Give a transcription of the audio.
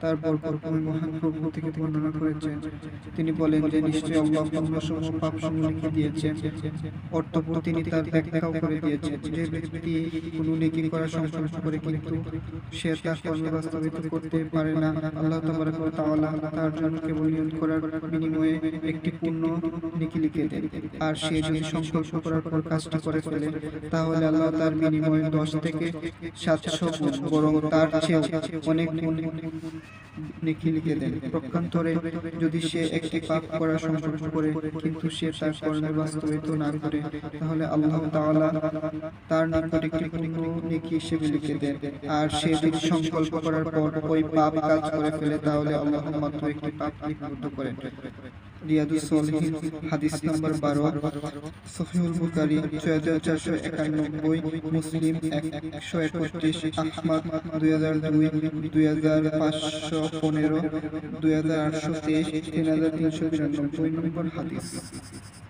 তার তিনি বলেন যে নিশ্চয়ই তার করে কিন্তু সে তা কর্মে বাস্তবিত করতে পারে না। আল্লাহ তার জন্য কেবল নিয়ত করার বিনিময়ে একটি পূর্ণ নেকি লিখে দেন। আর সে যদি সংকল্প করার পর কাজটা করে ফেলে, তাহলে আল্লাহ তার বিনিময়ে দশ থেকে সাতশো বরং তার চেয়েও অনেক গুণ নেকি লিখে দেন। যদি সে একটি পাপ সংকল্প করে, কিন্তু সে তার বাস্তবিত না করে, তাহলে আল্লাহ তাআলা তার নিকট একটি নেকি হিসেবে লিখে দেন। আর সে যদি সংকল্প করার পর ওই পাপ কাজ করে ফেলে, তাহলে আল্লাহ মাত্র একটি পাপ করেন। রিয়াদুস সলিহিন হাদিস নাম্বার বারো সফিউল বুকারি ছয় হাজার চারশো একানব্বই, মুসলিম একশো একত্রিশ, আহমদ দুই হাজার দুই দুই হাজার পাঁচশো পনেরো, দুই হাজার আটশো তেইশ, তিন হাজার তিনশো বিরানব্বই নম্বর হাদিস।